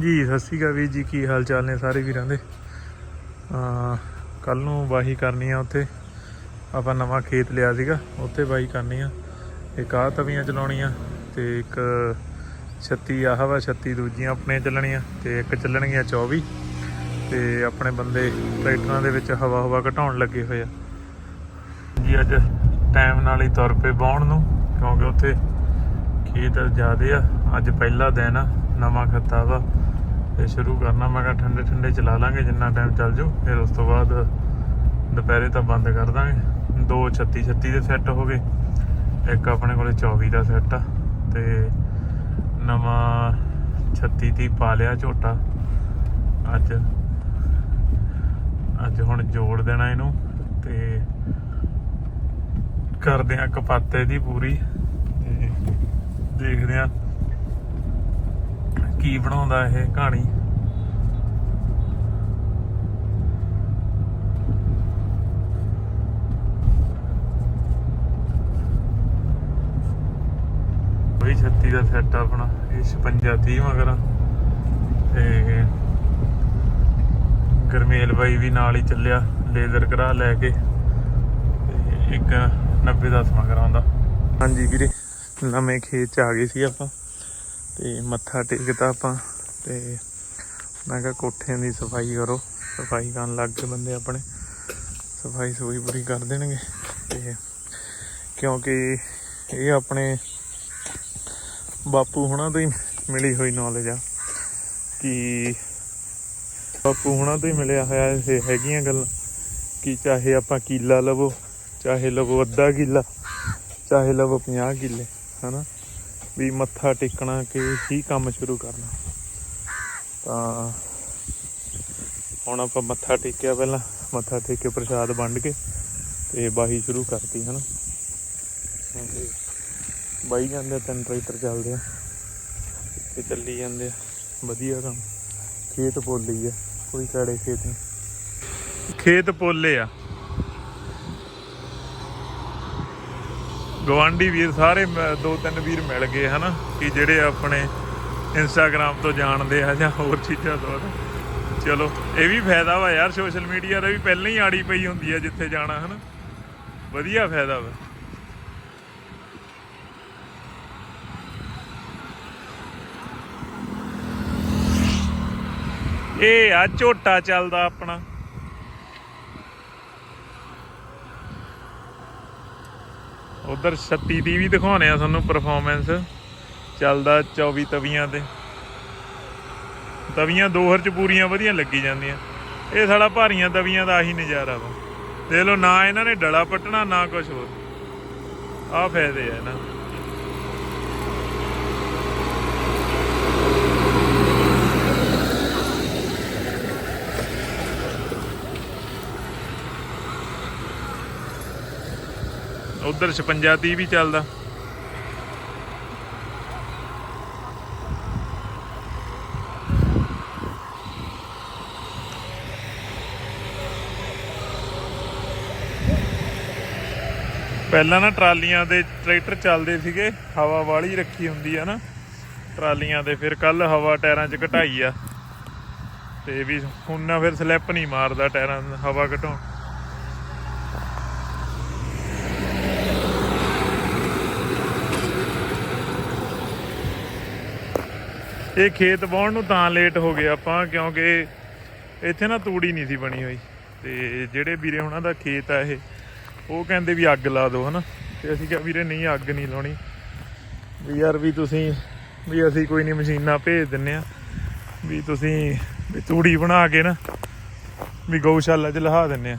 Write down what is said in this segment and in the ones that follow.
ਜੀ, ਸਤਿ ਸ਼੍ਰੀ ਅਕਾਲ ਵੀਰ ਜੀ, ਕੀ ਹਾਲ ਚਾਲ ਨੇ ਸਾਰੇ ਵੀਰਾਂ ਦੇ? ਕੱਲ ਨੂੰ ਵਾਹੀ ਕਰਨੀ ਆ ਉੱਥੇ। ਆਪਾਂ ਨਵਾਂ ਖੇਤ ਲਿਆ ਸੀਗਾ, ਉੱਥੇ ਵਾਹੀ ਕਰਨੀ ਆ। ਇੱਕ ਆਹ ਤਵੀਆਂ ਚਲਾਉਣੀਆਂ ਤੇ ਇੱਕ 36 ਆਹ ਵਾ 36 ਦੂਜੀਆਂ ਆਪਣੇ ਚੱਲਣੀਆਂ ਤੇ ਇੱਕ ਚੱਲਣਗੀਆਂ 24 ਤੇ ਆਪਣੇ ਬੰਦੇ ਟਰੈਕਟਰਾਂ ਦੇ ਵਿੱਚ ਹਵਾ ਹਵਾ ਘਟਾਉਣ ਲੱਗੇ ਹੋਏ ਆ। ਜੀ, ਅੱਜ ਟਾਈਮ ਨਾਲ ਹੀ ਤੁਰ ਪਏ ਬਾਉਣ ਨੂੰ, ਕਿਉਂਕਿ ਉੱਥੇ ਖੇਤ ਜ਼ਿਆਦੇ ਆ। ਅੱਜ ਪਹਿਲਾ ਦਿਨ ਆ, ਨਵਾਂ ਖੱਤਾ ਵਾ। ਤੇ ਸ਼ੁਰੂ ਕਰਨਾ। ਮੈਂ ਕਿਹਾ ਠੰਡੇ ਠੰਡੇ ਚਲਾ ਲਾਂਗੇ, ਜਿੰਨਾ ਟਾਈਮ ਚੱਲ ਜਾਊ। ਫਿਰ ਉਸ ਤੋਂ ਬਾਅਦ ਦੁਪਹਿਰੇ ਤਾਂ ਬੰਦ ਕਰ ਦਾਂਗੇ। ਦੋ 36 36 ਦੇ ਸੈੱਟ ਹੋ ਗਏ। ਇੱਕ ਆਪਣੇ ਕੋਲੇ 24 ਦਾ ਸੈੱਟ ਆ ਤੇ ਨਵਾਂ 36 ਤੀ ਪਾ ਲਿਆ ਝੋਟਾ। ਅੱਜ ਅੱਜ ਹੁਣ ਜੋੜ ਦੇਣਾ ਇਹਨੂੰ ਤੇ ਕਰਦੇ ਆ ਕਪਾਤੇ ਦੀ ਪੂਰੀ ਤੇ ਦੇਖਦੇ ਆ ਕੀ ਬਣਾਉਂਦਾ ਇਹ ਕਹਾਣੀ? ਕੋਈ 36 ਦਾ ਸੈੱਟ ਆਪਣਾ, ਇਹ 56 30 ਮਗਰ ਤੇ ਗਰਮੇਲ ਬਾਈ ਵੀ ਨਾਲ ਹੀ ਚੱਲਿਆ, ਲੇਜ਼ਰ ਕਰਾ ਲੈ ਕੇ। ਤੇ ਇੱਕ 90 ਦਾ ਮਗਰ ਆਉਂਦਾ। ਹਾਂਜੀ ਵੀਰੇ, ਨਵੇਂ ਖੇਤ ਚ ਆ ਗਏ ਸੀ ਆਪਾਂ। ਤੇ ਮੱਥਾ ਟੇਕਦਾ ਆਪਾਂ ਤੇ ਮੈਂ ਕਿਹਾ ਕੋਠਿਆਂ ਦੀ ਸਫ਼ਾਈ ਕਰੋ, ਸਫ਼ਾਈ ਕਰਨ ਲੱਗ ਗਏ ਬੰਦੇ ਆਪਣੇ। ਸਫ਼ਾਈ ਸਫ਼ਾਈ ਪੂਰੀ ਕਰ ਦੇਣਗੇ ਤੇ ਕਿਉਂਕਿ ਇਹ ਆਪਣੇ ਬਾਪੂ ਹੁਣਾਂ ਤੋਂ ਹੀ ਮਿਲੀ ਹੋਈ ਨੌਲੇਜ ਆ ਕਿ ਬਾਪੂ ਹੁਣਾਂ ਤੋਂ ਹੀ ਮਿਲਿਆ ਹੋਇਆ ਇਹ ਹੈਗੀਆਂ ਗੱਲਾਂ ਕਿ ਚਾਹੇ ਆਪਾਂ ਕਿੱਲਾ ਲਵੋ, ਚਾਹੇ ਲਵੋ ਅੱਧਾ ਕਿੱਲਾ, ਚਾਹੇ ਲਵੋ 50 ਕਿੱਲੇ, ਹਨਾ? ਵੀ ਮੱਥਾ ਟੇਕਣਾ ਕਿ ਹੀ ਕੰਮ ਸ਼ੁਰੂ ਕਰਨਾ। ਤਾਂ ਹੁਣ ਆਪਾਂ ਮੱਥਾ ਟੇਕਿਆ ਪਹਿਲਾਂ। ਮੱਥਾ ਟੇਕ ਕੇ ਪ੍ਰਸ਼ਾਦ ਵੰਡ ਕੇ ਤੇ ਬਾਹੀ ਸ਼ੁਰੂ ਕਰਤੀ ਹਨਾ। ਤੇ ਬਾਈ ਜਾਂਦੇ ਆ, ਤਿੰਨ ਟਰੈਕਟਰ ਚੱਲਦੇ ਆ। ਤੇ ਚੱਲੀ ਜਾਂਦੇ ਆ। ਵਧੀਆ ਕੰਮ। ਖੇਤ ਪੋਲੀ ਆ। ਕੋਈ ਕਾੜੇ ਖੇਤ ਨਹੀਂ। ਖੇਤ ਪੋਲੇ ਆ। ਗਵਾਂਢੀ ਵੀਰ ਸਾਰੇ ਮ- ਦੋ ਤਿੰਨ ਵੀਰ ਮਿਲ ਗਏ, ਹਨਾ? ਕਿ ਜਿਹੜੇ ਆਪਣੇ ਇੰਸਟਾਗ੍ਰam ਤੋਂ ਜਾਣਦੇ ਆ ਜਾਂ ਹੋਰ ਚੀਜ਼ਾਂ ਤੋਂ ਚਲੋ, ਇਹ ਵੀ ਫਾਇਦਾ ਵਾ ਯਾਰ ਸੋਸ਼ਲ ਮੀਡੀਆ ਦਾ ਵੀ ਪਹਿਲਾਂ ਹੀ ਆੜੀ ਪਈ ਹੁੰਦੀ ਆ ਜਿੱਥੇ ਜਾਣਾ, ਹਨਾ? ਵਧੀਆ ਫਾਇਦਾ ਵਾ। ਇਹ ਆ ਝੋਟਾ ਚੱਲਦਾ ਆਪਣਾ। ਉਧਰ 36 ਦੀ ਵੀ ਦਿਖਾਉਣੇ ਆ ਤੁਹਾਨੂੰ ਪਰਫਾਰਮੈਂਸ ਚੱਲਦਾ 24 ਤਵੀਆਂ ਤੇ। ਤਵੀਆਂ ਦੋਹਰ ਚ ਪੂਰੀਆਂ ਵਧੀਆ ਲੱਗੀ ਜਾਂਦੀਆਂ। ਇਹ ਸਾਡਾ ਭਾਰੀਆਂ ਤਵੀਆਂ ਦਾ ਆਹੀ ਨਜ਼ਾਰਾ ਵਾ। ਦੇਖ ਲਓ, ਨਾ ਇਹਨਾਂ ਨੇ ਡਲਾ ਪੱਟਣਾ, ਨਾ ਕੁਝ ਹੋਰ। ਆਹ ਫਾਇਦੇ ਆ ਇਹਨਾਂ ਉਧਰ 56 30 ਵੀ ਚੱਲਦਾ। ਪਹਿਲਾਂ ਨਾ ਟਰਾਲੀਆਂ ਦੇ ਟਰੈਕਟਰ ਚੱਲਦੇ ਸੀਗੇ, ਹਵਾ ਵਾਲੀ ਰੱਖੀ ਹੁੰਦੀ ਆ ਨਾ। ਟਰਾਲੀਆਂ ਦੇ ਫਿਰ ਕੱਲ ਹਵਾ ਟਾਇਰਾਂ 'ਚ ਘਟਾਈ ਆ। ਤੇ ਵੀ ਹੁਣ ਨਾ ਫਿਰ ਸਲਿੱਪ ਨਹੀਂ ਮਾਰਦਾ ਟਾਇਰਾਂ, ਹਵਾ ਘਟਾਉਣ। ਇਹ ਖੇਤ ਵਾਹੁਣ ਨੂੰ ਤਾਂ ਲੇਟ ਹੋ ਗਏ ਆਪਾਂ, ਕਿਉਂਕਿ ਇੱਥੇ ਨਾ ਤੂੜੀ ਨਹੀਂ ਸੀ ਬਣੀ ਹੋਈ। ਤੇ ਜਿਹੜੇ ਵੀਰੇ ਉਹਨਾਂ ਦਾ ਖੇਤ ਆ ਇਹ, ਉਹ ਕਹਿੰਦੇ ਵੀ ਅੱਗ ਲਾ ਦਿਓ, ਹਨਾ। ਤੇ ਅਸੀਂ ਕਿਹਾ, ਵੀਰੇ, ਨਹੀਂ, ਅੱਗ ਨਹੀਂ ਲਾਉਣੀ। ਵੀ ਯਾਰ, ਵੀ ਤੁਸੀਂ, ਵੀ ਅਸੀਂ ਕੋਈ ਨਹੀਂ ਮਸ਼ੀਨਾਂ ਭੇਜ ਦਿੰਨੇ ਆ। ਵੀ ਤੁਸੀਂ, ਵੀ ਤੂੜੀ ਬਣਾ ਕੇ ਨਾ, ਵੀ ਗਊਸ਼ਾਲਾ 'ਚ ਲਹਾ ਦਿੰਨੇ ਆ।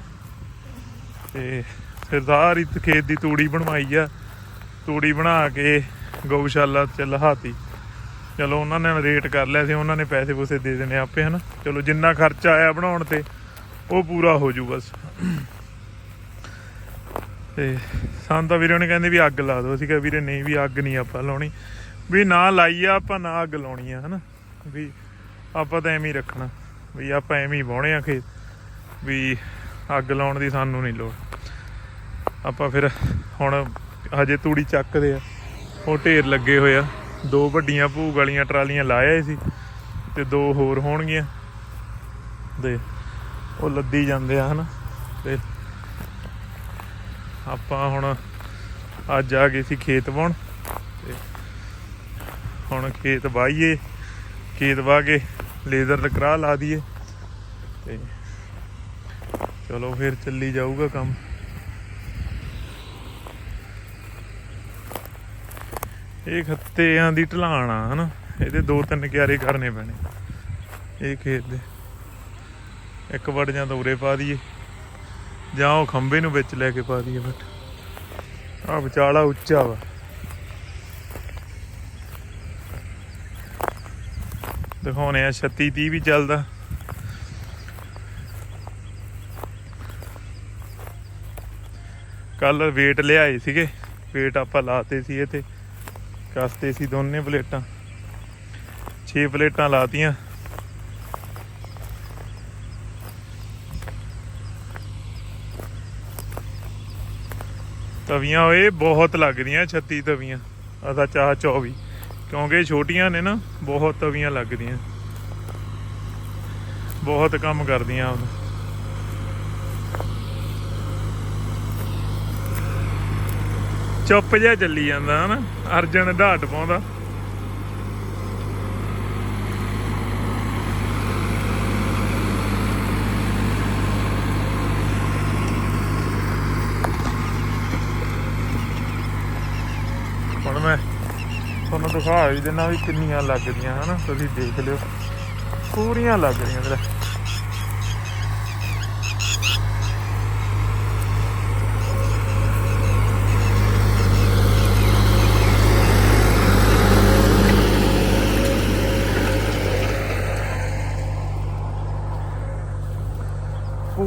ਤੇ ਫਿਰ ਸਾਰੀ ਖੇਤ ਦੀ ਤੂੜੀ ਬਣਵਾਈ ਆ। ਤੂੜੀ ਬਣਾ ਕੇ ਗਊਸ਼ਾਲਾ 'ਚ ਲਹਾਤੀ। ਚਲੋ ਉਹਨਾਂ ਨੇ ਰੇਟ ਕਰ ਲਿਆ ਸੀ, ਉਹਨਾਂ ਨੇ ਪੈਸੇ ਪੂਸੇ ਦੇ ਦੇਣੇ ਆਪੇ, ਹਨਾ? ਚਲੋ ਜਿੰਨਾ ਖਰਚਾ ਆਇਆ ਬਣਾਉਣ ਤੇ, ਉਹ ਪੂਰਾ ਹੋ ਜੂ ਬਸ। ਤੇ ਸਾਨੂੰ ਤਾਂ ਵੀਰੇ ਉਹਨੇ ਕਹਿੰਦੇ ਵੀ ਅੱਗ ਲਾ ਦਿਓ। ਅਸੀਂ ਕਿਹਾ ਵੀਰੇ ਨਹੀਂ ਵੀ ਅੱਗ ਨਹੀਂ ਆਪਾਂ ਲਾਉਣੀ। ਵੀ ਨਾ ਲਾਈ ਆ ਆਪਾਂ, ਨਾ ਅੱਗ ਲਾਉਣੀ ਆ, ਹਨਾ? ਵੀ ਆਪਾਂ ਤਾਂ ਐਵੇਂ ਹੀ ਰੱਖਣਾ। ਵੀ ਆਪਾਂ ਐਵੇਂ ਹੀ ਵਾਹੁਣੇ ਆ ਖੇਤ। ਵੀ ਅੱਗ ਲਾਉਣ ਦੀ ਸਾਨੂੰ ਨਹੀਂ ਲੋੜ। ਆਪਾਂ ਫਿਰ ਹੁਣ ਹਜੇ ਤੂੜੀ ਚੱਕਦੇ ਆ। ਉਹ ਢੇਰ ਲੱਗੇ ਹੋਏ ਆ। ਦੋ ਵੱਡੀਆਂ ਭੂਗ ਵਾਲੀਆਂ ਟਰਾਲੀਆਂ ਲਾਏ ਸੀ ਤੇ ਦੋ ਹੋਰ ਹੋਣਗੀਆਂ। ਤੇ ਉਹ ਲੱਦੀ ਜਾਂਦੇ ਆ, ਹਨਾ? ਤੇ ਆਪਾਂ ਹੁਣ ਅੱਜ ਆ ਗਏ ਸੀ ਖੇਤ ਵਾਹੁਣ। ਤੇ ਹੁਣ ਖੇਤ ਵਾਹੀਏ, ਖੇਤ ਵਾਹ ਕੇ ਲੇਜ਼ਰ ਲਕਰਾ ਲਾ ਦਈਏ। ਤੇ ਚਲੋ ਫਿਰ ਚੱਲੀ ਜਾਊਗਾ ਕੰਮ। ਇਹ ਖੱਤਿਆਂ ਦੀ ਢਲਾਣ ਆ, ਹਨਾ? ਇਹਦੇ ਦੋ ਤਿੰਨ ਕਿਆਰੇ ਕਰਨੇ ਪੈਣੇ। ਇਹ ਖੇਤ ਦੇ। ਇੱਕ ਵੜ ਜਾਂ ਤਾਂ ਉਰੇ ਪਾ ਦਈਏ। ਜਾਂ ਉਹ ਖੰਬੇ ਨੂੰ ਵਿੱਚ ਲੈ ਕੇ ਪਾ ਦਈਏ ਬਟ ਆ ਵਿਚਾਲਾ ਉੱਚਾ ਵਾ। ਦਿਖਾਉਣੇ ਆ 36 30 ਵੀ ਚੱਲਦਾ। ਕੱਲ weight ਲਿਆਏ ਸੀਗੇ। weight ਆਪਾਂ ਲਾਤੇ ਸੀ ਇਹ ਤੇ ਕਸਤੇ ਸੀ ਦੋਨੇ ਪਲੇਟਾਂ। 6 ਪਲੇਟਾਂ ਲਾਤੀਆਂ। ਤਵੀਆਂ ਓਏ, ਬਹੁਤ ਲੱਗਦੀਆਂ 36 ਤਵੀਆਂ। ਅਦਾ ਚਾਹ 24 ਕਿਉਂਕਿ ਛੋਟੀਆਂ ਨੇ ਨਾ, ਬਹੁਤ ਤਵੀਆਂ ਲੱਗਦੀਆਂ। ਬਹੁਤ ਕੰਮ ਕਰਦੀਆਂ ਉਹ ਚੁੱਪ ਜਿਹਾ ਚੱਲੀ ਜਾਂਦਾ ਹਨਾ, ਅਰਜਨ ਢਾਟ ਪਾਉਂਦਾ। ਹੁਣ ਮੈਂ ਤੁਹਾਨੂੰ ਦਿਖਾ ਵੀ ਦਿੰਦਾ ਵੀ ਕਿੰਨੀਆਂ ਲੱਗਦੀਆਂ ਹਨਾ, ਤੁਸੀਂ ਦੇਖ ਲਿਓ। ਪੂਰੀਆਂ ਲੱਗ ਰਹੀਆਂ ਤੇਰਾ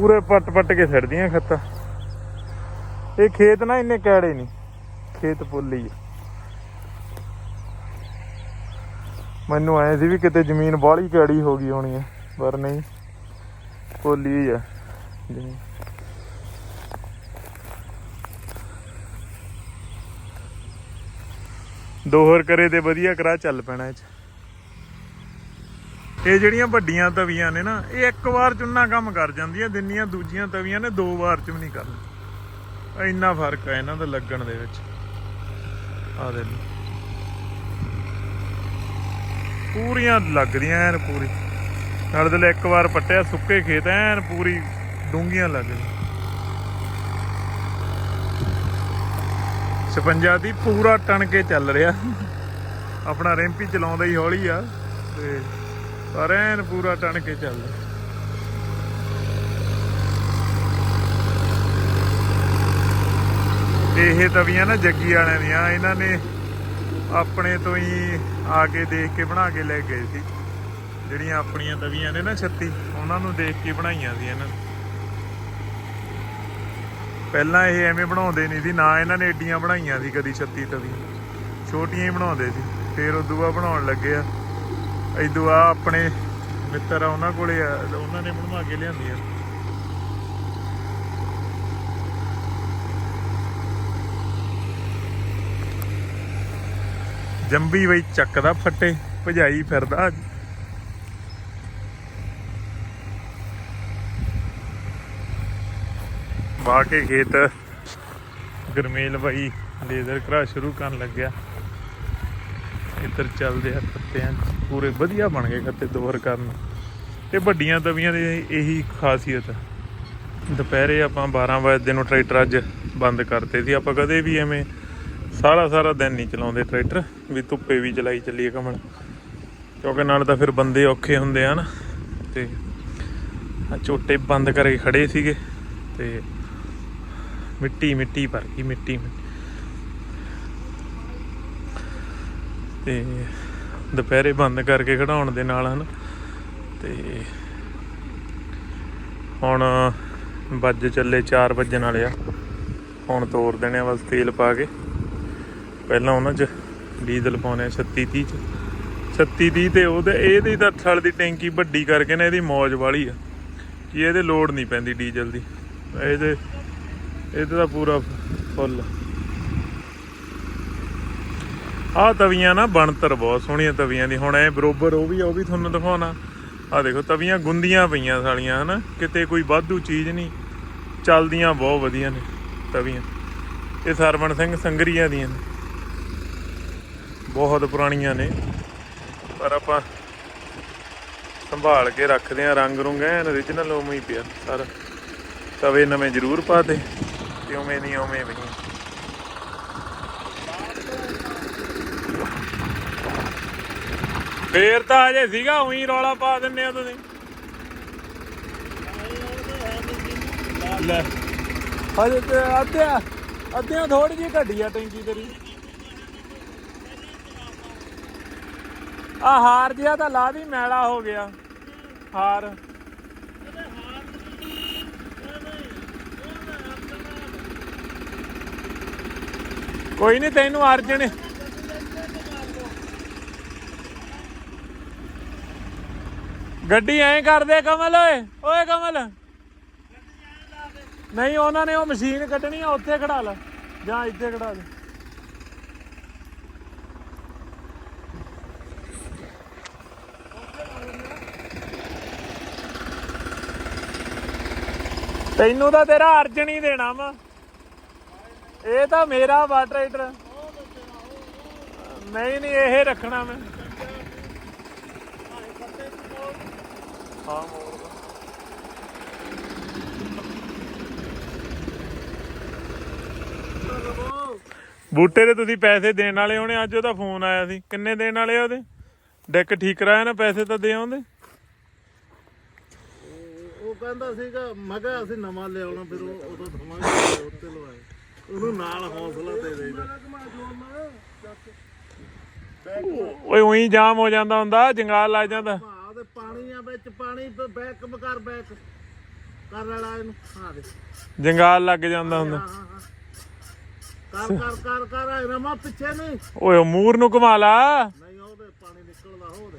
ਪੂਰੇ ਪੱਟ ਪੱਟ ਕੇ ਛੱਡਦੀਆਂ ਖੱਤਾ। ਇਹ ਖੇਤ ਨਾ ਇੰਨੇ ਕੈੜੇ ਨਹੀਂ। ਖੇਤ ਪੁੱਲੀ ਆ। ਮੈਨੂੰ ਐ ਸੀ ਵੀ ਕਿਤੇ ਜ਼ਮੀਨ ਬਾਹਲੀ ਕੈੜੀ ਹੋ ਗਈ ਹੋਣੀ ਹੈ ਪਰ ਨਹੀਂ। ਪੋਲੀ ਆ। ਜ਼ਮੀਨ। ਦੋਹਰ ਕਰੇ ਤੇ ਵਧੀਆ ਕਰਾ ਚੱਲ ਪੈਣਾ ਇਹ ਚ। ਇਹ ਜਿਹੜੀਆਂ ਵੱਡੀਆਂ ਤਵੀਆਂ ਨੇ ਨਾ, ਇਹ ਇੱਕ ਵਾਰ ਚੁੰਨਾ ਕੰਮ ਕਰ ਜਾਂਦੀਆਂ ਦਿੰਨੀਆਂ ਦੂਜੀਆਂ ਤਵੀਆਂ ਨੇ ਦੋ ਵਾਰ ਚ ਵੀ ਨਹੀਂ ਕਰਨੀ ਇੰਨਾ ਫ਼ਰਕ ਹੈ ਇਹਨਾਂ ਦਾ ਲੱਗਣ ਦੇ ਵਿੱਚ। ਆ ਦੇ ਪੂਰੀਆਂ ਲੱਗਦੀਆਂ ਐਨ ਪੂਰੀ। ਨਾਲ ਦੇ ਇੱਕ ਵਾਰ ਪੱਟਿਆ, ਸੁੱਕੇ ਖੇਤ ਐਨ ਪੂਰੀ ਡੂੰਗੀਆਂ ਲੱਗਦੀਆਂ 56 ਦੀ ਪੂਰਾ ਟਣ ਕੇ ਚੱਲ ਰਿਹਾ। ਆਪਣਾ ਰੈਂਪੀ ਚਲਾਉਂਦਾ ਹੀ ਹੌਲੀ ਆ, ਤੇ ਪਰ ਪੂਰਾ ਟਣ ਕੇ ਚੱਲਦਾ ਇਹ ਤਵੀਆਂ ਨਾ ਜੱਗੀ ਵਾਲਿਆਂ ਦੀਆਂ, ਇਹਨਾਂ ਨੇ ਆਪਣੇ ਤੋਂ ਹੀ ਆ ਕੇ ਦੇਖ ਕੇ ਬਣਾ ਕੇ ਲੈ ਗਏ ਸੀ। ਜਿਹੜੀਆਂ ਆਪਣੀਆਂ ਤਵੀਆਂ ਨੇ ਨਾ 36 ਉਹਨਾਂ ਨੂੰ ਦੇਖ ਕੇ ਬਣਾਈਆਂ ਸੀ ਇਹਨਾਂ ਨੇ। ਪਹਿਲਾਂ ਇਹ ਐਵੇਂ ਬਣਾਉਂਦੇ ਨਹੀਂ ਸੀ, ਨਾ ਇਹਨਾਂ ਨੇ ਏਡੀਆਂ ਬਣਾਈਆਂ ਸੀ ਕਦੀ 36 ਤਵੀਆਂ। ਛੋਟੀਆਂ ਹੀ ਬਣਾਉਂਦੇ ਸੀ, ਫਿਰ ਉਦੋਂ ਬਾਅਦ ਬਣਾਉਣ ਲੱਗੇ ਆ। ਇਦੋਂ ਆ ਆਪਣੇ ਮਿੱਤਰ ਆ, ਉਹਨਾਂ ਕੋਲੇ ਆ, ਉਹਨਾਂ ਨੇ ਬਣਵਾ ਕੇ ਲਿਆਂਦੀਆਂ ਜੰਬੀ ਬਈ ਚੱਕਦਾ, ਫੱਟੇ, ਭਜਾਈ ਫਿਰਦਾ ਅੱਜ। ਵਾਹ ਕੇ ਖੇਤ ਗਰਮੇਲ ਬਾਈ ਲੇਜ਼ਰ ਕਰਾ ਸ਼ੁਰੂ ਕਰਨ ਲੱਗਿਆ ਇੱਧਰ ਚੱਲਦੇ ਆ ਖੱਤਿਆਂ ਪੂਰੇ ਵਧੀਆ ਬਣ ਗਏ ਖੱਤੇ ਦੋਹਰ ਕਰਨ। ਤੇ ਵੱਡੀਆਂ ਤਵੀਆਂ ਦੀ ਇਹੀ ਖਾਸੀਅਤ। ਆ ਦੁਪਹਿਰੇ ਆਪਾਂ 12 ਵਜੇ ਨੂੰ ਟਰੈਕਟਰ ਅੱਜ ਬੰਦ ਕਰਤੇ ਸੀ। ਆਪਾਂ ਕਦੇ ਵੀ ਐਵੇਂ ਸਾਰਾ ਸਾਰਾ ਦਿਨ ਨਹੀਂ ਚਲਾਉਂਦੇ ਟਰੈਕਟਰ। ਵੀ ਧੁੱਪੇ ਵੀ ਚਲਾਈ ਚੱਲੀਏ ਕਮਣ ਕਿਉਂਕਿ ਨਾਲ ਤਾਂ ਫਿਰ ਬੰਦੇ ਔਖੇ ਹੁੰਦੇ ਆ ਨਾ। ਤੇ ਝੋਟੇ ਬੰਦ ਕਰਕੇ ਖੜੇ ਸੀਗੇ। ਤੇ ਮਿੱਟੀ ਮਿੱਟੀ ਭਰ ਗਈ, ਮਿੱਟੀ ਮਿੱਟੀ। ਤੇ ਦੁਪਹਿਰੇ ਬੰਦ ਕਰਕੇ ਖੜਾਉਣ ਦੇ ਨਾਲ, ਹਨ? ਤੇ ਹੁਣ ਵੱਜ ਚੱਲੇ 4 ਵੱਜਣ ਵਾਲੇ ਆ। ਹੁਣ ਤੋਰ ਦੇਣੇ ਆ ਬਸ ਤੇਲ ਪਾ ਕੇ। ਪਹਿਲਾਂ ਉਹਨਾਂ 'ਚ ਡੀਜ਼ਲ ਪਾਉਣੇ ਆ 36 30 ਚ। 36 30 ਤੇ ਉਹਦੇ ਇਹਦੀ ਤਾਂ ਥਲ ਦੀ ਟੈਂਕੀ ਵੱਡੀ ਕਰਕੇ ਨਾ ਇਹਦੀ ਮੌਜ ਵਾਲੀ ਆ। ਕਿ ਇਹਦੇ ਲੋਡ ਨਹੀਂ ਪੈਂਦੀ ਡੀਜ਼ਲ ਦੀ। ਇਹਦੇ ਇਹਦੇ ਦਾ ਪੂਰਾ ਫੁੱਲ ਆਹ ਤਵੀਆਂ ਨਾ ਬਣਤਰ ਬਹੁਤ ਸੋਹਣੀਆਂ ਤਵੀਆਂ ਦੀ। ਹੁਣ ਇਹ ਬਰੋਬਰ ਉਹ ਵੀ ਆ, ਉਹ ਵੀ ਤੁਹਾਨੂੰ ਦਿਖਾਉਣਾ। ਆ ਦੇਖੋ, ਤਵੀਆਂ ਗੁੰਦੀਆਂ ਪਈਆਂ ਸਾਲੀਆਂ, ਹਨਾ? ਕਿਤੇ ਕੋਈ ਵਾਧੂ ਚੀਜ਼ ਨਹੀਂ। ਚੱਲਦੀਆਂ ਬਹੁਤ ਵਧੀਆ ਨੇ ਤਵੀਆਂ। ਇਹ ਸਰਵਣ ਸਿੰਘ ਸੰਗਰੀਆਂ ਦੀਆਂ ਨੇ। ਬਹੁਤ ਪੁਰਾਣੀਆਂ ਨੇ। ਪਰ ਆਪਾਂ ਸੰਭਾਲ ਕੇ ਰੱਖਦੇ ਆ ਰੰਗ ਰੁੰਗ ਐਨ origignal ਉਵੇਂ ਹੀ ਪਿਆ। ਸਾਰਾ ਤਵੇ ਨਵੇਂ ਜ਼ਰੂਰ ਪਾਤੇ ਤੇ ਉਵੇਂ ਨਹੀਂ ਉਵੇਂ ਵੀ। ਫੇਰ ਤਾਂ ਹਜੇ ਸੀਗਾ, ਉਹੀ ਰੌਲਾ ਪਾ ਦਿੰਨੇ ਆ ਤੁਸੀਂ। ਲੈ। ਹਜੇ ਤੇ ਅੱਧਿਆ, ਅੱਧਿਆਂ ਥੋੜੀ ਜਿਹੀ ਘਟੀ ਆ ਟੈਂਕੀ ਤੇਰੀ। ਆ ਹਾਰ ਜਿਆ ਤਾਂ ਲਾ ਵੀ, ਮੈਲਾ ਹੋ ਗਿਆ। ਹਾਰ। ਕੋਈ ਨਹੀਂ ਤੈਨੂੰ ਅਰਜਨ ਗੱਡੀ ਐਂ ਕਰਦੇ ਕਮਲ, ਓਏ ਓਏ ਕਮਲ। ਨਹੀਂ, ਉਹਨਾਂ ਨੇ ਉਹ ਮਸ਼ੀਨ ਕੱਢਣੀ ਆ, ਉੱਥੇ ਖੜਾ ਲੈ, ਜਾਂ ਇੱਥੇ ਖੜਾ ਲੈ। ਤੈਨੂੰ ਤਾਂ ਤੇਰਾ ਅਰਜਨ ਹੀ ਦੇਣਾ ਵਾ। ਇਹ ਤਾਂ ਮੇਰਾ ਵਾਟਰ ਰਾਈਡਰ ਨਹੀਂ ਨਹੀਂ, ਇਹ ਰੱਖਣਾ ਮੈਂ। ਹਾਂ। ਬੂਟੇ ਦੇ ਤੁਸੀਂ ਪੈਸੇ ਦੇਣ ਵਾਲੇ ਹੋਣੇ ਅੱਜ ਉਹਦਾ ਫੋਨ ਆਇਆ ਸੀ। ਕਿੰਨੇ ਦੇਣ ਵਾਲੇ ਆ ਉਹਦੇ? ਡੈਕ ਠੀਕ ਕਰਾਇਆ ਨਾ ਪੈਸੇ ਤਾਂ ਦੇ ਆਉਂਦੇ? ਉਹ ਕਹਿੰਦਾ ਸੀਗਾ ਮੈਂ ਕਿਹਾ ਅਸੀਂ ਨਵਾਂ ਲਿਆਉਣਾ ਫਿਰ ਉਹ ਉਦੋਂ ਦਵਾਂਗੇ ਉੱਤੇ ਲਵਾਏ। ਉਹਨੂੰ ਨਾਲ ਹੌਸਲਾ ਦੇ। ਦੇਈਦਾ ਓਏ ਉਹੀ ਜਾਮ ਹੋ ਜਾਂਦਾ ਹੁੰਦਾ ਜੰਗਾਲ ਲੱਗ ਜਾਂਦਾ। ਪਾਣੀ ਆ ਵਿੱਚ ਪਾਣੀ ਤੇ ਬੈਕ ਕਰ ਬੈਕ। ਕਰ ਵਾਲਾ ਇਹਨੂੰ ਹਾਂ ਦੇ। ਜੰਗਾਲ ਲੱਗ ਜਾਂਦਾ ਹੁੰਦਾ। ਹਾਂ ਹਾਂ ਹਾਂ। ਕਰ ਕਰ ਕਰ ਕਰ ਆ ਰਮਾ ਪਿੱਛੇ ਨਹੀਂ ਓਏ ਉਹ ਮੂਰ ਨੂੰ ਘੁਮਾ ਲਾ। ਨਹੀਂ ਉਹਦੇ ਪਾਣੀ ਨਿਕਲਦਾ ਉਹਦੇ।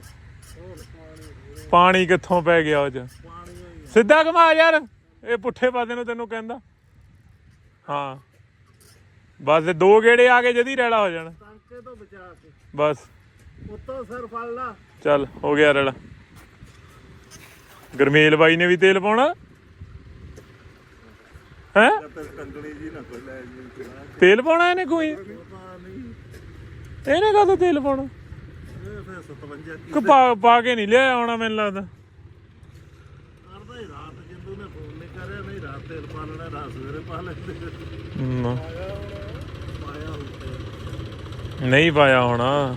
ਉਹਦੇ ਪਾਣੀ ਪਾਣੀ ਕਿੱਥੋਂ ਪੈ ਗਿਆ ਉਹ ਚ? ਪਾਣੀ ਹੋਈ ਸਿੱਧਾ ਘੁਮਾ ਯਾਰ। ਇਹ ਪੁੱਠੇ ਪਾਸੇ ਨੂੰ ਤੈਨੂੰ ਕਹਿੰਦਾ। ਹਾਂ। ਬਸ ਇਹ ਦੋ ਗੇੜੇ ਆ ਕੇ ਜਦੀ ਰੈਲਾ ਹੋ ਜਾਣਾ। ਟਾਂਕੇ ਤੋਂ ਬਚਾ ਕੇ। ਬਸ। ਉੱਤੋਂ ਸਿਰ ਫੜ ਲਾ। ਚੱਲ ਹੋ ਗਿਆ ਰੈਲਾ। ਗਰਮੇਲ ਬਾਈ ਨੇ ਵੀ ਤੇਲ ਪਾਉਣਾ? ਹੈ? ਤੇਲ ਪਾਉਣਾ ਇਹਨੇ ਕੋਈ? ਇਹਨੇ ਕਾਹਦਾ ਤੇਲ ਪਾਉਣਾ? ਇਹ ਫਿਰ 57 ਕੀ ਕਿ ਪਾ ਪਾ ਕੇ ਨਹੀਂ ਲਿਆ ਆਉਣਾ ਮੈਨੂੰ ਲੱਗਦਾ। ਨਹੀਂ ਪਾਇਆ ਹੋਣਾ।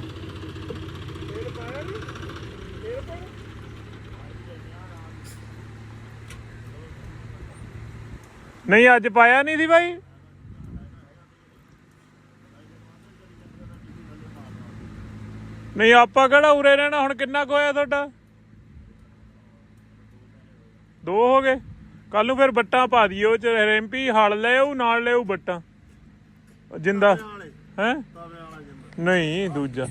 ਨਹੀਂ ਅੱਜ ਪਾਇਆ ਨਹੀਂ ਸੀ ਬਾਈ। ਨਹੀਂ ਆਪਾਂ ਕਿਹੜਾ ਉਰੇ ਰਹਿਣਾ ਹੁਣ ਕਿੰਨਾ ਕੁ ਹੋਇਆ ਤੁਹਾਡਾ? ਦੋ ਹੋ ਗਏ। ਕੱਲ ਨੂੰ ਫਿਰ ਬੱਟਾਂ ਪਾ ਦਿਓ ਚ ਰੈਂਪੀ ਹਲ ਲੈ ਉਹ ਨਾਲ ਲੈ ਉਹ ਬੱਟਾਂ। ਜਿੰਦਾ ਹੈ? ਤਾਵੇ ਵਾਲਾ ਜਿੰਦਾ ਨਹੀਂ ਦੂਜਾ।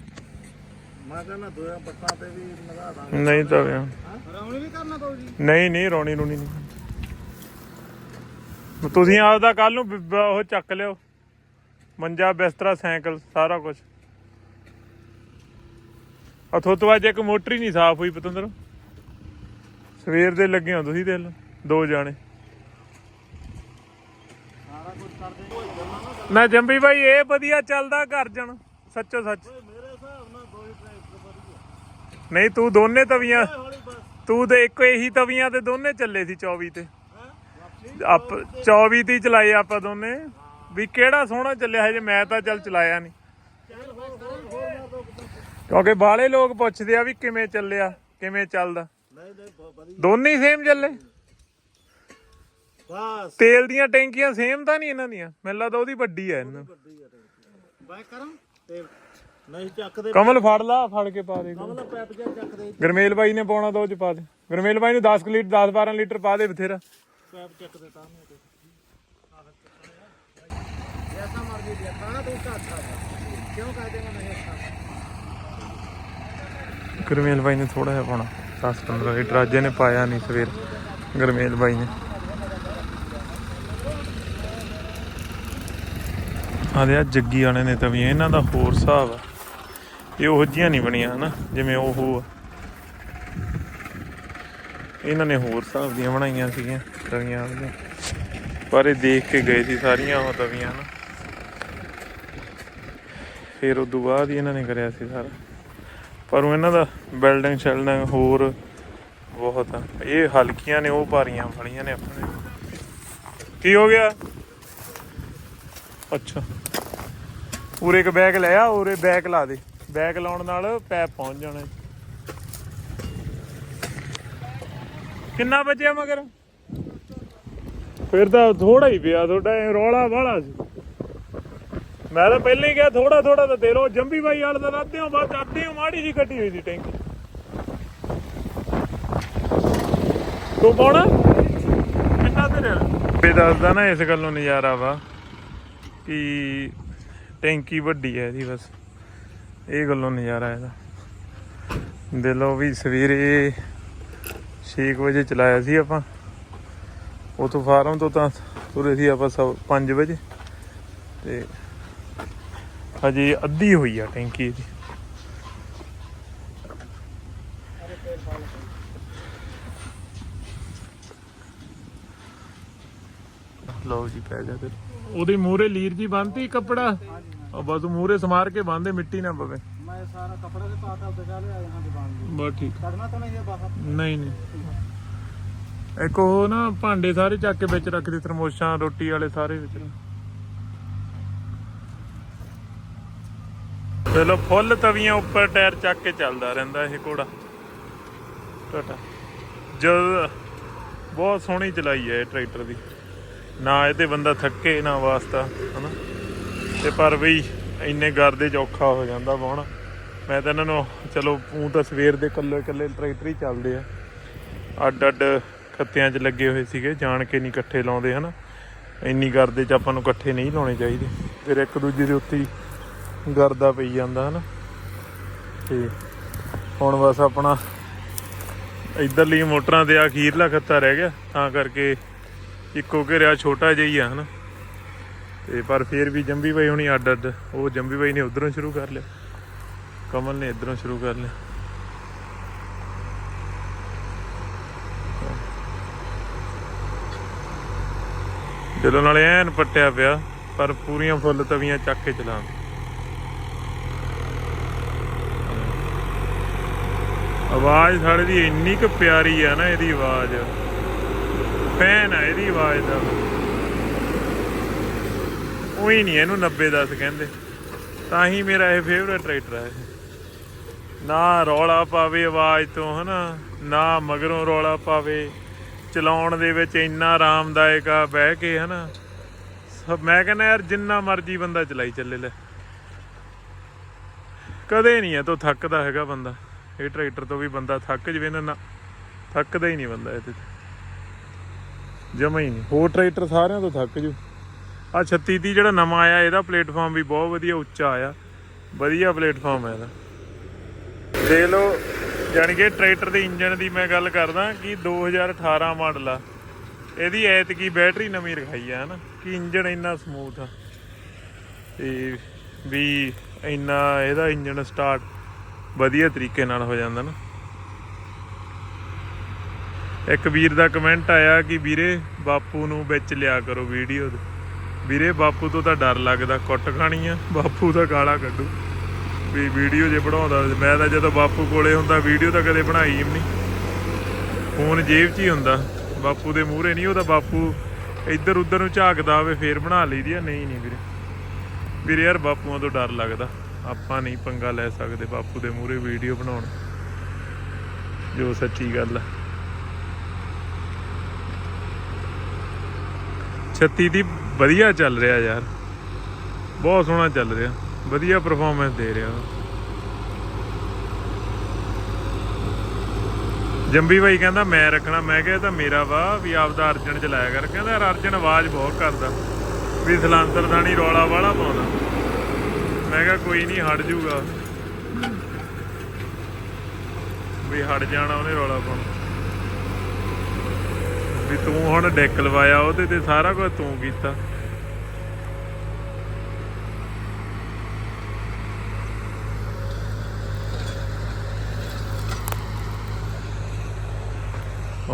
ਮੈਂ ਕਹਿੰਦਾ ਦੋਇਆ ਪੱਟਾਂ ਤੇ ਵੀ ਲਗਾ ਦਾਂਗੇ। ਨਹੀਂ ਤਾਂ। ਰਾਉਣੀ ਵੀ ਕਰਨਾ ਦੋ ਜੀ? ਨਹੀਂ ਨਹੀਂ ਰੋਣੀ ਰੋਣੀ ਨਹੀਂ। ਤੁਸੀਂ ਆਪਦਾ ਕੱਲ ਨੂੰ ਬ- ਬ- ਉਹ ਚੱਕ ਲਿਓ। ਮੰਜਾ, ਬਿਸਤਰਾ, ਸਾਈਕਲ, ਸਾਰਾ ਕੁਝ ਅਥੋ ਤੋਂ ਅੱਜ ਇੱਕ ਮੋਟਰ ਹੀ ਨਹੀਂ ਸਾਫ਼ ਹੋਈ ਪਤੰਦਰ। ਸਵੇਰ ਦੇ ਲੱਗੇ ਹੋ ਤੁਸੀਂ ਦਿਲ ਦੋ ਜਾਣੇ। ਸਾਰਾ ਨਾ ਜੰਬੀ ਭਾਈ ਇਹ ਵਧੀਆ ਚੱਲਦਾ ਘਰ ਜਣ, ਸੱਚੋ ਸੱਚ। ਮੇਰੇ ਹਿਸਾਬ ਨਾਲ ਦੋ ਹੀ ਟਰੈਕਟਰ ਵਧੀਆ ਨਹੀਂ ਤੂੰ ਦੋਨੇ ਤਵੀਆਂ ਹੌਲੀ ਬਸ ਤੂੰ ਤੇ ਇੱਕੋ ਇਹੀ ਤਵੀਆਂ ਤੇ ਦੋਨੇ ਚੱਲੇ ਸੀ 24 ਤੇ। ਆਪ 24 ਤੇ ਹੀ ਚਲਾਏ ਆਪਾਂ ਦੋਨੇ। ਵੀ ਕਿਹੜਾ ਸੋਹਣਾ ਚੱਲਿਆ ਹਜੇ ਮੈਂ ਤਾਂ ਚੱਲ ਚਲਾਇਆ ਨਹੀਂ ਦੋ ਕਿਉਂਕਿ ਬਾਹਲੇ ਲੋਕ ਪੁੱਛਦੇ ਆ ਵੀ ਕਿਵੇਂ ਚੱਲਿਆ ਕਿਵੇਂ ਚੱਲਦਾ। ਦੋਨੇ ਹੀ ਸੇਮ ਚੱਲੇ। ਬਸ। ਤੇਲ ਦੀਆਂ ਟੈਂਕੀਆਂ ਸੇਮ ਤਾਂ ਨਹੀਂ ਇਹਨਾਂ ਦੀਆਂ। ਮੈਨੂੰ ਲੱਗਦਾ ਉਹਦੀ ਵੱਡੀ ਆ ਇਹਨਾਂ। ਬਾਈ ਨਹੀਂ ਚੱਕਦੇ। ਕਮਲ ਫੜ ਲਾ ਫੜ ਕੇ ਪਾ ਦੇ ਕਮਲਾ ਪੈਪ ਜਿਹਾ ਚੱਕਦੇ ਗਰਮੇਲ ਬਾਈ ਨੇ ਪਾਉਣਾ ਦੋ ਚ ਪਾ ਦੇ। ਗਰਮੇਲ ਬਾਈ ਨੂੰ 10 ਲੀਟਰ 10 12 ਲੀਟਰ ਪਾ ਦੇ ਬਥੇਰਾ। ਪੈਪ ਚੱਕਦੇ ਤਾਂ ਨਹੀਂ ਜੈਸਾ ਮਰਜ਼ੀ ਖਾਣਾ ਤੂੰ ਘੱਟ ਖਾ ਕਿਉਂ ਕਹਿ ਦੇਗਾ ਨਹੀਂ ਅੱਛਾ ਗਰਮੇਲ ਬਾਈ ਨੇ ਥੋੜਾ ਜਿਹਾ ਪਾਉਣਾ 10 15 ਲੀਟਰ। ਅੱਜ ਇਹਨੇ ਪਾਇਆ ਨਹੀਂ ਸਵੇਰ ਗਰਮੇਲ ਬਾਈ ਨੇ। ਆਦੇ ਆ ਜੱਗੀ ਵਾਲੇ ਨੇ ਤਾਂ ਵੀ ਇਹਨਾਂ ਦਾ ਹੋਰ ਹਿਸਾਬ ਆ। ਇਹ ਉਹ ਜੀਆਂ ਨਹੀਂ ਬਣੀਆਂ ਹਨਾ? ਜਿਵੇਂ ਉਹ ਆ ਇਹਨਾਂ ਨੇ ਹੋਰ ਹਿਸਾਬ ਦੀਆਂ ਬਣਾਈਆਂ ਸੀਗੀਆਂ ਤਵੀਆਂ ਵਾਲੀਆਂ। ਪਰ ਇਹ ਦੇਖ ਕੇ ਗਏ ਸੀ ਸਾਰੀਆਂ ਉਹ ਤਵੀਆਂ ਨਾ। ਫਿਰ ਉਦੋਂ ਬਾਅਦ ਹੀ ਇਹਨਾਂ ਨੇ ਕਰਿਆ ਸੀ ਸਾਰਾ। ਪਰ ਉਹ ਇਹਨਾਂ ਦਾ ਬਿਲਡਿੰਗ ਸ਼ੈਲਡਿੰਗ ਹੋਰ ਬਹੁਤ ਆ। ਇਹ ਹਲਕੀਆਂ ਨੇ, ਉਹ ਭਾਰੀਆਂ ਫੜੀਆਂ ਨੇ ਆਪਣੇ। ਕੀ ਹੋ ਗਿਆ? ਅੱਛਾ। ਉਰੇ ਇੱਕ ਬੈਗ ਲੈ ਆ, ਉਰੇ ਬੈਗ ਲਾ ਦੇ। ਬੈਗ ਲਾਉਣ ਨਾਲ ਪੈਪ ਪਹੁੰਚ ਜਾਣਾ ਕਿੰਨਾ ਬਚਿਆ ਮਗਰ? ਫਿਰ ਤਾਂ ਥੋੜਾ ਹੀ ਪਿਆ ਤੁਹਾਡਾ, ਇਹ ਰੌਲਾ ਵਾਲਾ ਸੀ। ਮੈਂ ਤਾਂ ਪਹਿਲਾਂ ਹੀ ਕਿਹਾ ਥੋੜਾ ਥੋੜਾ ਤਾਂ ਦੇ ਲੋ ਜੰਬੀ ਬਾਈ ਵਾਲ ਦਾ ਰਾਤੇ ਹੋ ਬਾਅਦ ਆਤੇ ਹੋ ਮਾੜੀ ਜੀ ਕੱਟੀ ਹੋਈ ਸੀ ਟੈਂਕੀ। ਤੂੰ ਪਾਉਣਾ ਕਿੰਨਾ ਤੇ ਬੇ ਦੱਸਦਾ ਨਾ ਇਸ ਗੱਲੋਂ ਨਜ਼ਾਰਾ ਵਾ ਕਿ ਟੈਂਕੀ ਵੱਡੀ ਹੈ ਇਹਦੀ ਬਸ। ਇਹ ਗੱਲੋਂ ਨਜ਼ਾਰਾ ਇਹਦਾ। ਦੇ ਲੋ ਵੀ ਸਵੇਰੇ 6 ਵਜੇ ਚਲਾਇਆ ਸੀ ਆਪਾਂ। ਉਥੋਂ ਫਾਰਮ ਤੋਂ ਤਾਂ ਤੁਰੇ ਸੀ ਆਪਾਂ 5 ਵਜੇ। ਤੇ ਹਜੇ ਅੱਧੀ ਹੋਈ ਆ ਟੈਂਕੀ ਦੀ ਲਓ ਜੀ ਪੈ ਜਾ ਤੇ ਉਹਦੇ ਮੂਹਰੇ ਲੀਰ ਜੀ ਬੰਨਤੀ ਕੱਪੜਾ? ਉਹ ਬਸ ਮੂਹਰੇ ਸਮਾਰ ਕੇ ਬੰਨਦੇ ਮਿੱਟੀ ਨਾ ਪਵੇ। मैं सारा कपड़ा से पाता उधर ले आया यहाँ दुकान में ਬਸ ਠੀਕ करना तो नहीं है बाहर ਨਹੀਂ ਨਹੀਂ ਇੱਕ ਉਹ ਨਾ ਭਾਂਡੇ ਸਾਰੇ ਚੱਕ ਕੇ ਵਿੱਚ ਰੱਖਦੇ ਤਰਮੋਸ਼ਾਂ ਰੋਟੀ ਵਾਲੇ ਸਾਰੇ ਵਿੱਚ ਰੱਖ। ਚਲੋ ਫੁੱਲ ਤਵੀਆਂ ਉੱਪਰ ਟਾਇਰ ਚੱਕ ਕੇ ਚੱਲਦਾ ਰਹਿੰਦਾ ਇਹ ਘੋੜਾ ਟਾਟਾ ਜਦ ਬਹੁਤ ਸੋਹਣੀ ਚਲਾਈ ਹੈ ਇਹ ਟਰੈਕਟਰ ਦੀ ਨਾ ਇਹਦੇ ਬੰਦਾ ਥੱਕੇ ਨਾ ਵਾਸਤਾ ਹਨਾ ਤੇ ਪਰ ਬਈ ਇੰਨੇ ਗਰਦੇ ਚ ਔਖਾ ਹੋ ਜਾਂਦਾ ਵਾਹਣਾ ਮੈਂ ਤਾਂ ਇਹਨਾਂ ਨੂੰ ਚਲੋ ਉਹ ਤਾਂ ਸਵੇਰ ਦੇ ਇਕੱਲੇ ਇਕੱਲੇ ਟਰੈਕਟਰ ਹੀ ਚੱਲਦੇ ਆ। ਅੱਡ ਅੱਡ ਖੱਤਿਆਂ 'ਚ ਲੱਗੇ ਹੋਏ ਸੀਗੇ, ਜਾਣ ਕੇ ਨਹੀਂ ਇਕੱਠੇ ਲਾਉਂਦੇ ਹਨਾ। ਇੰਨੀ ਕਰਦੇ 'ਚ ਆਪਾਂ ਨੂੰ ਇਕੱਠੇ ਨਹੀਂ ਲਾਉਣੇ ਚਾਹੀਦੇ। ਫਿਰ ਇੱਕ ਦੂਜੇ ਦੇ ਉੱਤੇ ਹੀ ਗਰਦਾ ਪਈ ਜਾਂਦਾ ਹਨਾ। ਤੇ ਹੁਣ ਬਸ ਆਪਣਾ ਇਧਰਲੀ ਮੋਟਰਾਂ 'ਤੇ ਅਖੀਰਲਾ ਖੱਤਾ ਰਹਿ ਗਿਆ, ਤਾਂ ਕਰਕੇ ਇੱਕੋ ਘੇਰਿਆ ਛੋਟਾ ਜਿਹਾ ਹੀ ਆ ਹਨਾ। ਤੇ ਪਰ ਫਿਰ ਵੀ ਜੰਬੀ ਬਾਈ ਹੁਣੀ ਅੱਡ ਅੱਡ, ਉਹ ਜੰਬੀ ਬਾਈ ਨੇ ਉਧਰੋਂ ਸ਼ੁਰੂ ਕਰ ਲਿਆ। ਕਮਲ ਨੇ ਇਧਰੋਂ ਸ਼ੁਰੂ ਕਰ ਲਿਆ। ਦਿਲੋਂ ਨਾਲੇ ਐਨ ਪੱਟਿਆ ਪਿਆ, ਪਰ ਪੂਰੀਆਂ ਫੁੱਲ ਤਵੀਆਂ ਚੱਕ ਕੇ ਚਲਾ ਆਵਾਜ਼ ਸਾਡੇ ਦੀ ਇੰਨੀ ਕੁ ਪਿਆਰੀ ਆ ਨਾ ਇਹਦੀ ਆਵਾਜ਼। ਫੈਨ ਆ ਇਹਦੀ ਆਵਾਜ਼ ਦਾ। ਉਹੀ ਨਹੀਂ ਇਹਨੂੰ 90 10 ਕਹਿੰਦੇ। ਤਾਂ ਹੀ ਮੇਰਾ ਇਹ ਫੇਵਰੇਟ ਟਰੈਕਟਰ ਹੈ ਨਾ ਰੌਲਾ ਪਾਵੇ ਆਵਾਜ਼ ਤੋਂ, ਹਨਾ? ਨਾ ਮਗਰੋਂ ਰੌਲਾ ਪਾਵੇ। ਚਲਾਉਣ ਦੇ ਵਿੱਚ ਇੰਨਾ ਆਰਾਮਦਾਇਕ ਆ ਬਹਿ ਕੇ, ਹਨਾ? ਮੈਂ ਕਹਿੰਦਾ ਯਾਰ, ਜਿੰਨਾ ਮਰਜ਼ੀ ਬੰਦਾ ਚਲਾਈ ਚੱਲੇ ਲੈ। ਕਦੇ ਨਹੀਂ ਇਹ ਤੋਂ ਥੱਕਦਾ ਹੈਗਾ ਬੰਦਾ। ਇਹ ਟਰੈਕਟਰ ਤੋਂ ਵੀ ਬੰਦਾ ਥੱਕ ਜਵੇ ਨਾ ਨਾ। ਥੱਕਦਾ ਹੀ ਨਹੀਂ ਬੰਦਾ ਇਹਦੇ ਤੇ। ਜਮਾ ਹੀ ਨਹੀਂ। ਹੋਰ ਟਰੈਕਟਰ ਸਾਰਿਆਂ ਤੋਂ ਥੱਕ ਜੂ। ਆ 36 ਦੀ ਜਿਹੜਾ ਨਵਾਂ ਆਇਆ, ਇਹਦਾ ਪਲੇਟਫਾਰਮ ਵੀ ਬਹੁਤ ਵਧੀਆ ਉੱਚਾ ਆਇਆ। ਵਧੀਆ ਪਲੇਟਫਾਰਮ ਹੈ ਇਹਦਾ। ਦੇਖ ਲਓ, ਜਾਣੀ ਕਿ ਟਰੈਕਟਰ ਦੇ ਇੰਜਨ ਦੀ ਮੈਂ ਗੱਲ ਕਰਦਾ ਕਿ 2018 ਮਾਡਲ ਆ। ਇਹਦੀ ਐਤਕੀ ਬੈਟਰੀ ਨਵੀਂ ਰਖਾਈ ਆ, ਹਨਾ? ਕਿ ਇੰਜਨ ਇੰਨਾ ਸਮੂਥ ਆ। ਤੇ ਵੀ ਇੰਨਾ ਇਹਦਾ ਇੰਜਨ ਸਟਾਰਟ ਵਧੀਆ ਤਰੀਕੇ ਨਾਲ ਹੋ ਜਾਂਦਾ ਨਾ। ਇੱਕ ਵੀਰ ਦਾ ਕਮੈਂਟ ਆਇਆ ਕਿ ਵੀਰੇ, ਬਾਪੂ ਨੂੰ ਵਿੱਚ ਲਿਆ ਕਰੋ ਵੀਡੀਓ ਦੇ ਵੀਰੇ, ਬਾਪੂ ਤੋਂ ਤਾਂ ਡਰ ਲੱਗਦਾ, ਕੁੱਟ ਖਾਣੀ ਆ, ਬਾਪੂ ਦਾ ਗਾਲਾਂ ਕੱਢੂ। ਵੀ ਵੀਡੀਓ ਜੇ ਬਣਾਉਂਦਾ, ਮੈਂ ਤਾਂ ਜਦੋਂ ਬਾਪੂ ਕੋਲੇ ਹੁੰਦਾ, ਵੀਡੀਓ ਤਾਂ ਕਦੇ ਬਣਾਈ ਹੀ ਨਹੀਂ। ਫੋਨ ਜੇਬ 'ਚ ਹੀ ਹੁੰਦਾ। ਬਾਪੂ ਦੇ ਮੂਹਰੇ ਨਹੀਂ ਉਹਦਾ ਬਾਪੂ ਇੱਧਰ ਉੱਧਰ ਨੂੰ ਝਾਕਦਾ ਹੋਵੇ, ਫੇਰ ਬਣਾ ਲਈਦੀ ਆ। ਨਹੀਂ ਨਹੀਂ ਵੀਰੇ। ਵੀਰੇ ਯਾਰ, ਬਾਪੂਆਂ ਤੋਂ ਡਰ ਲੱਗਦਾ। ਆਪਾਂ ਨਹੀਂ ਪੰਗਾ ਲੈ ਸਕਦੇ ਬਾਪੂ ਦੇ ਮੂਹਰੇ ਵੀਡੀਓ ਬਣਾਉਣ। ਜੋ ਸੱਚੀ ਗੱਲ ਆ। 36 ਦੀ ਵਧੀਆ ਚੱਲ ਰਿਹਾ ਯਾਰ। ਬਹੁਤ ਸੋਹਣਾ ਚੱਲ ਰਿਹਾ। ਵਧੀਆ ਪਰਫਾਰਮੈਂਸ ਦੇ ਰਿਹਾ ਜੰਬੀ ਬਾਈ ਕਹਿੰਦਾ, ਮੈਂ ਰੱਖਣਾ। ਮੈਂ ਕਿਹਾ ਤਾਂ ਮੇਰਾ ਵਾ, ਵੀ ਆਪਦਾ ਅਰਜਨ ਚਲਾਇਆ ਕਰ। ਕਹਿੰਦਾ, ਅਰਜਨ ਆਵਾਜ਼ ਬਹੁਤ ਕਰਦਾ। ਵੀ ਸਲਾਂਸਰ ਦਾ ਰੌਲਾ ਵਾਲਾ ਪਾਉਂਦਾ। ਮੈਂ ਕਿਹਾ, ਕੋਈ ਨਹੀਂ, ਹਟ ਜੂਗਾ। ਵੀ ਹਟ ਜਾਣਾ ਉਹਨੇ ਰੌਲਾ ਪਾਉਣਾ। ਵੀ ਤੂੰ ਹੁਣ ਡੈਕ ਲਵਾਇਆ ਉਹਦੇ ਤੇ, ਸਾਰਾ ਕੁਝ ਤੂੰ ਕੀਤਾ।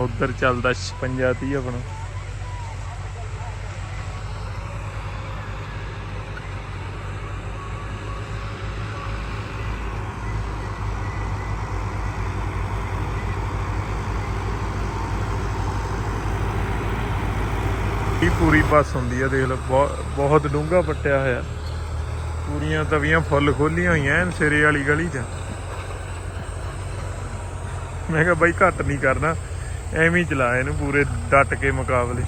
ਉਧਰ ਚੱਲਦਾ 56 30 ਆਪਣਾ। ਇਹ ਪੂਰੀ ਬੱਸ ਹੁੰਦੀ ਆ, ਦੇਖ ਲਓ ਬਹੁਤ- ਬਹੁਤ ਡੂੰਘਾ ਪੱਟਿਆ ਹੋਇਆ। ਪੂਰੀਆਂ ਤਵੀਆਂ ਫੁੱਲ ਖੋਲੀਆਂ ਹੋਈਆਂ ਐਨ ਸਿਰੇ ਵਾਲੀ ਗਲੀ 'ਚ। ਮੈਂ ਕਿਹਾ ਬਾਈ ਘੱਟ ਨਹੀਂ ਕਰਨਾ। ਐਵੇਂ ਹੀ ਚਲਾ ਇਹਨੂੰ ਪੂਰੇ ਡਟ ਕੇ ਮੁਕਾਬਲੇ।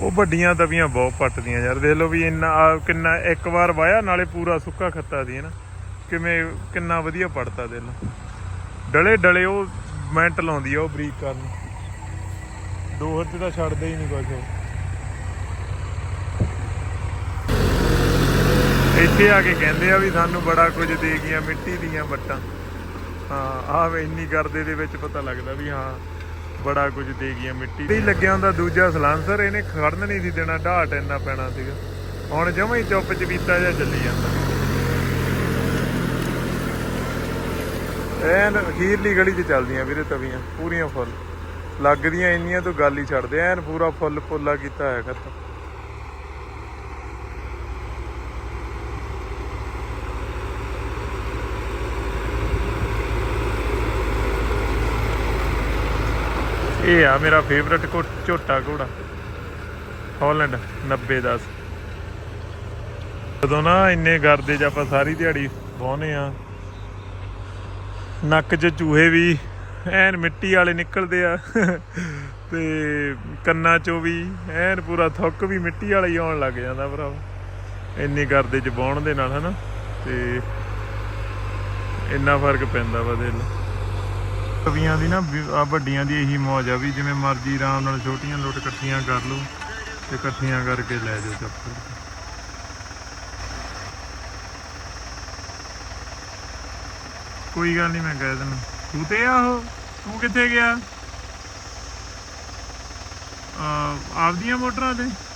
ਉਹ ਵੱਡੀਆਂ ਤਵੀਆਂ ਬਹੁਤ ਪੱਟਦੀਆਂ ਯਾਰ, ਦੇਖ ਲਓ ਵੀ ਇੰਨਾ ਕਿੰਨਾ, ਇੱਕ ਵਾਰ ਵਾਇਆ, ਨਾਲੇ ਪੂਰਾ ਸੁੱਕਾ ਖੱਤਾ ਦੀ ਨਾ ਕਿਵੇਂ, ਕਿੰਨਾ ਵਧੀਆ ਪੜਤਾ ਦੇਖ ਲਓ। ਡਲੇ ਡਲੇ ਉਹ ਮਿੰਟ ਲਾਉਂਦੀ ਆ ਉਹ ਬਰੀਕ ਕਰਨ। ਦੋ ਹੱਥ ਤਾਂ ਛੱਡਦੇ ਹੀ ਨਹੀਂ ਕੁਛ। ਇੱਥੇ ਆ ਕੇ ਕਹਿੰਦੇ ਆ ਵੀ ਸਾਨੂੰ ਬੜਾ ਕੁਝ ਦੇ ਗਈਆਂ, ਮਿੱਟੀ ਦੀਆਂ ਵੱਟਾਂ। ਹਾਂ, ਆਹ ਇੰਨੀ ਗਰਦੇ ਦੇ ਵਿੱਚ ਪਤਾ ਲੱਗਦਾ ਵੀ ਹਾਂ, ਬੜਾ ਕੁਝ ਦੇ ਗਈਆਂ ਮਿੱਟੀ। ਦੀ ਲੱਗਿਆ ਹੁੰਦਾ ਦੂਜਾ ਸਲਾਂਸਰ, ਇਹਨੇ ਖੜਨ ਨਹੀਂ ਸੀ ਦੇਣਾ, ਢਾਟ ਇੰਨਾ ਪੈਣਾ ਸੀਗਾ। ਹੁਣ ਜਮਾ ਹੀ ਚੁੱਪ ਚਪੀਤਾ ਜਿਹਾ ਚੱਲੀ ਜਾਂਦਾ। ਐਨ ਅਖੀਰਲੀ ਗਲੀ 'ਚ ਚੱਲਦੀਆਂ ਵੀਰੇ ਤਵੀਆਂ, ਪੂਰੀਆਂ ਫੁੱਲ। ਲੱਗਦੀਆਂ ਇੰਨੀਆਂ ਤੋਂ ਗੱਲ ਹੀ ਛੱਡਦੇ ਐਨ ਪੂਰਾ ਫੁੱਲ ਪੋਲਾ ਕੀਤਾ ਹੋਇਆ ਖਤਮ। ਇਹ ਆ ਮੇਰਾ ਫੇਵਰਟ ਕੋ ਝੋਟਾ ਘੋੜਾ। ਹਾਲੈਂਡ 90 10 ਜਦੋਂ ਨਾ ਇੰਨੇ ਗਰਦੇ 'ਚ ਆਪਾਂ ਸਾਰੀ ਦਿਹਾੜੀ ਵਾਹੁੰਦੇ ਆ ਨੱਕ 'ਚ ਚੂਹੇ ਵੀ, ਐਨ ਮਿੱਟੀ ਵਾਲੇ ਨਿਕਲਦੇ ਆ। ਤੇ ਕੰਨਾਂ 'ਚੋਂ ਵੀ, ਐਨ ਪੂਰਾ ਥੁੱਕ ਵੀ ਮਿੱਟੀ ਵਾਲਾ ਹੀ ਆਉਣ ਲੱਗ ਜਾਂਦਾ ਭਰਾ ਇੰਨੀ ਗਰਦੇ 'ਚ ਵਾਹੁਣ ਦੇ ਨਾਲ, ਹਨਾ? ਤੇ ਇੰਨਾ ਫ਼ਰਕ ਪੈਂਦਾ ਵਾ ਦਿਲ। ਕਵੀਆਂ ਦੀ ਨਾ, ਵੀ- ਆਹ ਵੱਡੀਆਂ ਦੀ ਇਹੀ ਮੌਜ ਆ ਵੀ ਜਿਵੇਂ ਮਰਜ਼ੀ ਆਰਾਮ ਨਾਲ ਛੋਟੀਆਂ ਲੁੱਟ ਇਕੱਠੀਆਂ ਕਰ ਲਓ ਤੇ ਇਕੱਠੀਆਂ ਕਰਕੇ ਲੈ ਜਾਓ ਚੱਪਲ। ਕੋਈ ਗੱਲ ਨਹੀਂ ਮੈਂ ਕਹਿ ਦਿੰਦਾ। ਤੂੰ ਤੇ ਆ ਉਹ, ਤੂੰ ਕਿੱਥੇ ਗਿਆ? ਆ ਆਪਦੀਆਂ ਮੋਟਰਾਂ ਤੇ?